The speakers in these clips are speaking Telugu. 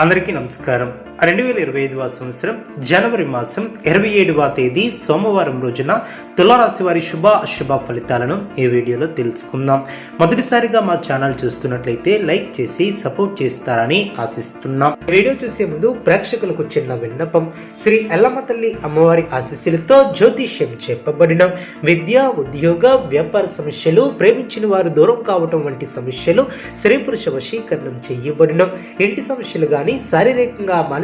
అందరికీ నమస్కారం. రెండు వేల ఇరవై ఐదవ సంవత్సరం జనవరి మాసం ఇరవై ఏడవ తేదీ సోమవారం రోజున తులారాశి వారి శుభ అశుభ ఫలితాలను ఈ వీడియోలో తెలుసుకుందాం. మొదటిసారిగా మా ఛానల్ చూస్తున్నట్లయితే లైక్ చేసి సపోర్ట్ చేస్తారని ఆశిస్తున్నాం. వీడియో చూసే ముందు ప్రేక్షకులకు చిన్న విన్నపం. శ్రీ ఎల్లమ్మ తల్లి అమ్మవారి ఆశీస్సులతో జ్యోతిష్యం చెప్పబడిన. విద్య ఉద్యోగ వ్యాపార సమస్యలు ప్రేమించిన వారు దూరం కావటం వంటి సమస్యలు స్త్రీ పురుష వశీకరణం చేయబడిన. ఇంటి సమస్యలు కానీ శారీరకంగా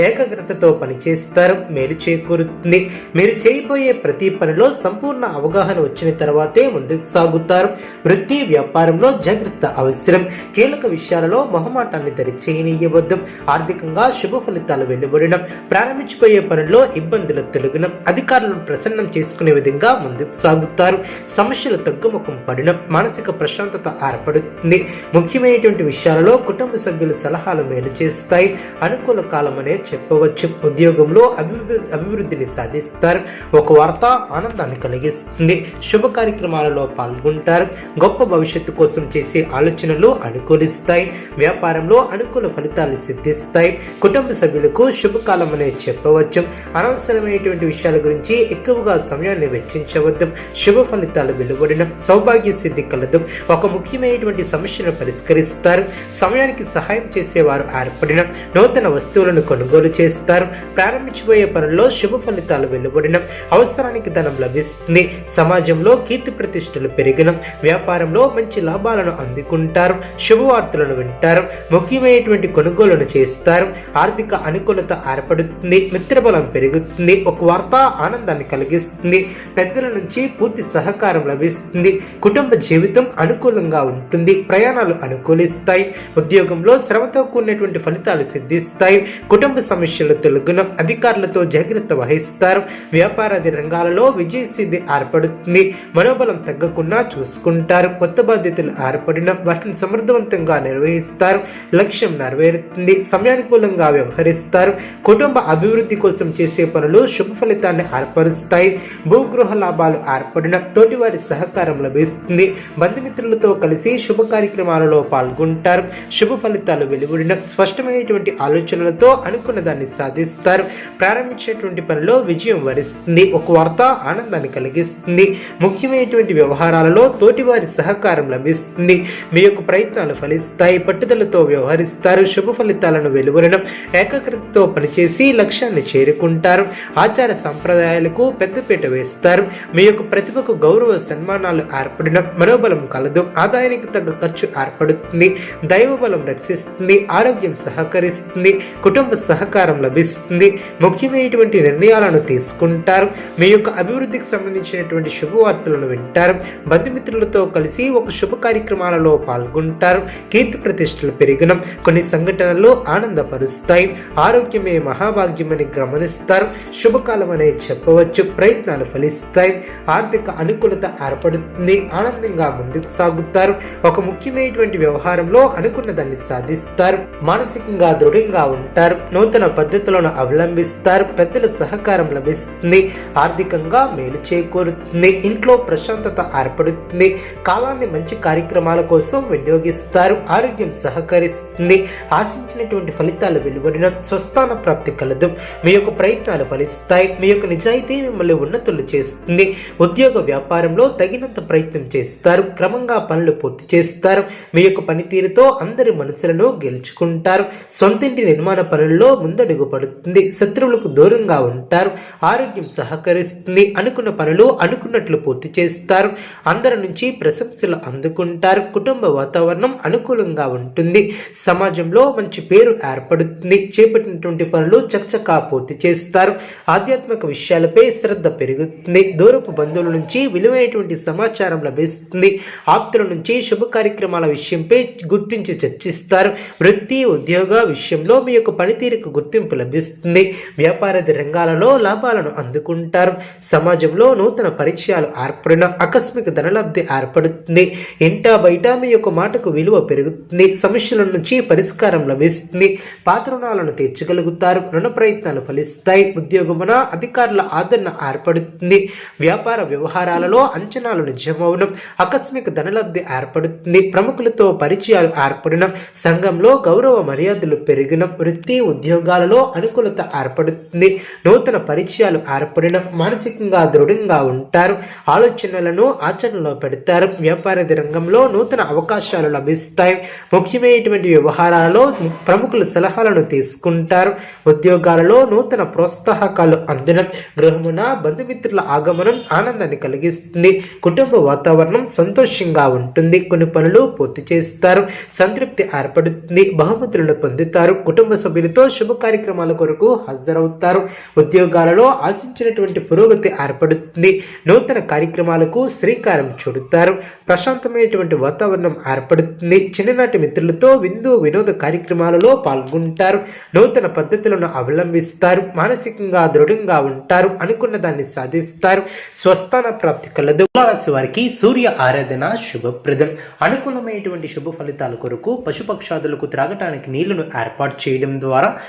ఏకాగ్రతతో పనిచేస్తారు. మేలు చేకూరుతుంది. మీరు చేయబోయే ప్రతి పనిలో సంపూర్ణ అవగాహన వచ్చిన తర్వాతే ముందుకు సాగుతారు. వృత్తి వ్యాపారంలో జాగ్రత్త అవసరం. కీలక విషయాలలో మొహమాటాన్ని దరి చేయనీయవద్దు ఆర్థికంగా శుభ ఫలితాలు వెలువడడం. ప్రారంభించిపోయే పనుల్లో ఇబ్బందులు తొలగడం. అధికారులను ప్రసన్నం చేసుకునే విధంగా ముందుకు సాగుతారు. సమస్యలు తగ్గుముఖం పడడం మానసిక ప్రశాంతత ఏర్పడుతుంది. ముఖ్యమైనటువంటి విషయాలలో కుటుంబ సభ్యుల సలహాలు మేలు చేస్తాయి. అనుకూల కాలం అనే చెప్పవచ్చు. ఉద్యోగంలో అభివృద్ధి అభివృద్ధిని సాధిస్తారు. ఒక వార్త ఆనందాన్ని కలిగిస్తుంది. శుభ కార్యక్రమాలలో పాల్గొంటారు. గొప్ప భవిష్యత్తు కోసం చేసే ఆలోచనలు అనుకూలిస్తాయి. వ్యాపారంలో అనుకూల ఫలితాలు సిద్ధిస్తాయి. కుటుంబ సభ్యులకు శుభకాలం అనే చెప్పవచ్చు. అనవసరమైనటువంటి విషయాల గురించి ఎక్కువగా సమయాన్ని వెచ్చించవద్దు. శుభ ఫలితాలు వెలువడిన సౌభాగ్య సిద్ధి కలదు. ఒక ముఖ్యమైనటువంటి సమస్యను పరిష్కరిస్తారు. సమయానికి సహాయం చేసేవారు ఏర్పడిన నూతన వస్తువులను కొనుగోలు చేస్తారు. ప్రారంభించబోయే పనుల్లో శుభ ఫలితాలు వెలువడిన అవసరానికి ధనం లభిస్తుంది. సమాజంలో కీర్తి ప్రతిష్టలు పెరిగిన వ్యాపారంలో మంచి లాభాలను అందుకుంటారు. శుభవార్తలను వింటారు. ముఖ్యమైనటువంటి కొనుగోలును చేస్తారు. ఆర్థిక అనుకూలత ఏర్పడుతుంది. మిత్రబలం పెరుగుతుంది. ఒక వార్త ఆనందాన్ని కలిగిస్తుంది. పెద్దల నుంచి పూర్తి సహకారం లభిస్తుంది. కుటుంబ జీవితం అనుకూలంగా ఉంటుంది. ప్రయాణాలు అనుకూలిస్తాయి. ఉద్యోగంలో శ్రమతో కూడినటువంటి ఫలితాలు సిద్ధిస్తాయి. కుటుంబ సమస్యలు తొలగున అధికారులతో జాగ్రత్త వహిస్తారు. వ్యాపారాది రంగాలలో విజయ సిద్ధి ఏర్పడుతుంది. మనోబలం తగ్గకుండా చూసుకుంటారు. కొత్త బాధ్యతలు ఏర్పడిన వాటిని సమర్థవంతంగా నిర్వహిస్తారు. లక్ష్యం నెరవేరుతుంది. సమయానుకూలంగా వ్యవహరిస్తారు. కుటుంబ అభివృద్ధి కోసం చేసే పనులు శుభ ఫలితాన్ని ఏర్పరుస్తాయి. భూగృహ లాభాలు ఏర్పడిన తోటివారి సహకారం లభిస్తుంది. బంధుమిత్రులతో కలిసి శుభ కార్యక్రమాలలో పాల్గొంటారు. శుభ ఫలితాలు వెలువడిన స్పష్టమైనటువంటి ఆలోచనలతో అనుకున్న దాన్ని సాధిస్తారు. ప్రారంభించేటువంటి పనిలో విజయం వరిస్తుంది. ఒక వార్త ఆనందాన్ని కలిగిస్తుంది. ముఖ్యమైనటువంటి వ్యవహారాలలో తోటివారి సహకారం లభిస్తుంది. మీ యొక్క ప్రయత్నాలు ఫలిస్తాయి. పట్టుదలతో వ్యవహరిస్తారు. శుభ ఫలితాలను వెలువరడం ఏకాగ్రతతో పనిచేసి లక్ష్యాన్ని చేరుకుంటారు. ఆచార సంప్రదాయాలకు పెద్దపీట వేస్తారు. మీ యొక్క ప్రతిభకు గౌరవ సన్మానాలు ఏర్పడిన మనోబలం కలదు. ఆదాయానికి తగ్గ ఖర్చు ఏర్పడుతుంది. దైవబలం రక్షిస్తుంది. ఆరోగ్యం సహకరిస్తుంది. కుటుంబ సహ సహకారం లభిస్తుంది. ముఖ్యమైనటువంటి నిర్ణయాలను తీసుకుంటారు. మీ యొక్క అభివృద్ధికి సంబంధించినటువంటి శుభవార్తలను వింటారు. బంధుమిత్రులతో కలిసి ఒక శుభ కార్యక్రమాలలో పాల్గొంటారు. కీర్తి ప్రతిష్టలు పెరిగిన కొన్ని సంఘటనలు ఆనందపరుస్తాయి. ఆరోగ్యమే మహాభాగ్యమని గమనిస్తారు. శుభకాలం అనే చెప్పవచ్చు. ప్రయత్నాలు ఫలిస్తాయి. ఆర్థిక అనుకూలత ఏర్పడుతుంది. ఆనందంగా ముందుకు సాగుతారు. ఒక ముఖ్యమైనటువంటి వ్యవహారంలో అనుకున్న దాన్ని సాధిస్తారు. మానసికంగా దృఢంగా ఉంటారు. నూతన పద్ధతులను అవలంబిస్తారు పెద్దల సహకారం లభిస్తుంది ఆర్థికంగా మేలు చేకూరుతుంది ఇంట్లో ప్రశాంతత ఏర్పడుతుంది కాలాన్ని మంచి కార్యక్రమాల కోసం వినియోగిస్తారు ఆరోగ్యం సహకరిస్తుంది. ఆశించినటువంటి ఫలితాలు వెలువడిన స్వస్థాన ప్రాప్తి కలదు. మీ యొక్క ప్రయత్నాలు ఫలిస్తాయి. మీ యొక్క నిజాయితీ మిమ్మల్ని ఉన్నతులు చేస్తుంది. ఉద్యోగ వ్యాపారంలో తగినంత ప్రయత్నం చేస్తారు. క్రమంగా పనులు పూర్తి చేస్తారు. మీ యొక్క పనితీరుతో అందరి మనసులను గెలుచుకుంటారు. సొంతింటి నిర్మాణ పనుల్లో ముందడుగు పడుతుంది శత్రువులకు దూరంగా ఉంటారు. ఆరోగ్యం సహకరిస్తుంది. అనుకున్న పనులు అనుకున్నట్లు పూర్తి చేస్తారు. అందరి నుంచి ప్రశంసలు అందుకుంటారు. కుటుంబ వాతావరణం అనుకూలంగా ఉంటుంది. సమాజంలో మంచి పేరు ఏర్పడుతుంది. చేపట్టినటువంటి పనులు చకచకా పూర్తి చేస్తారు. ఆధ్యాత్మిక విషయాలపై శ్రద్ధ పెరుగుతుంది. దూరపు బంధువుల నుంచి విలువైనటువంటి సమాచారం లభిస్తుంది. ఆప్తుల నుంచి శుభ కార్యక్రమాల విషయంపై గుర్తించి చర్చిస్తారు. వృత్తి ఉద్యోగ విషయంలో మీ యొక్క పనితీరుకు గుర్తింపు లభిస్తుంది. వ్యాపారాది రంగాలలో లాభాలను అందుకుంటారు. సమాజంలో నూతన పరిచయాలు ఏర్పడిన ఆకస్మిక ధనలబ్ధి ఏర్పడుతుంది. ఇంటా బయట మీ యొక్క మాటకు విలువ పెరుగుతుంది. సమస్యల నుంచి పరిష్కారం లభిస్తుంది. పాత రుణాలను తీర్చగలుగుతారు. రుణ ప్రయత్నాలు ఫలిస్తాయి. ఉద్యోగమున అధికారుల ఆదరణ ఏర్పడుతుంది. వ్యాపార వ్యవహారాలలో అంచనాలు నిజమవడం ఆకస్మిక ధనలబ్ధి ఏర్పడుతుంది. ప్రముఖులతో పరిచయాలు ఏర్పడిన సంఘంలో గౌరవ మర్యాదలు పెరిగిన వృత్తి ఉద్యోగాలలో అనుకూలత ఏర్పడుతుంది. నూతన పరిచయాలు ఏర్పడిన మానసికంగా దృఢంగా ఉంటారు. ఆలోచనలను ఆచరణలో పెడతారు. వ్యాపార రంగంలో నూతన అవకాశాలు లభిస్తాయి. ముఖ్యమైనటువంటి వ్యవహారాలలో ప్రముఖుల సలహాలను తీసుకుంటారు. ఉద్యోగాలలో నూతన ప్రోత్సాహకాలు అందడం గృహమున బంధుమిత్రుల ఆగమనం ఆనందాన్ని కలిగిస్తుంది. కుటుంబ వాతావరణం సంతోషంగా ఉంటుంది. కొన్ని పనులు పూర్తి చేస్తారు. సంతృప్తి ఏర్పడుతుంది. బహుమతులను పొందుతారు. కుటుంబ సభ్యులతో శుభ కార్యక్రమాల కొరకు హాజరవుతారు. ఉద్యోగాలలో ఆశించినటువంటి పురోగతి ఏర్పడుతుంది. నూతన కార్యక్రమాలకు శ్రీకారం చుడతారు. ప్రశాంతమైనటువంటి వాతావరణం ఏర్పడుతుంది. చిన్ననాటి మిత్రులతో విందు వినోద కార్యక్రమాలలో పాల్గొంటారు. నూతన పద్ధతులను అవలంబిస్తారు. మానసికంగా దృఢంగా ఉంటారు. అనుకున్న దాన్ని సాధిస్తారు. స్వస్థాన ప్రాప్తి కలదు. రాశి వారికి సూర్య ఆరాధన శుభప్రదం. అనుకూలమైనటువంటి శుభ ఫలితాల కొరకు పశుపక్షాదులకు త్రాగటానికి నీళ్ళను ఏర్పాటు చేయడం ద్వారా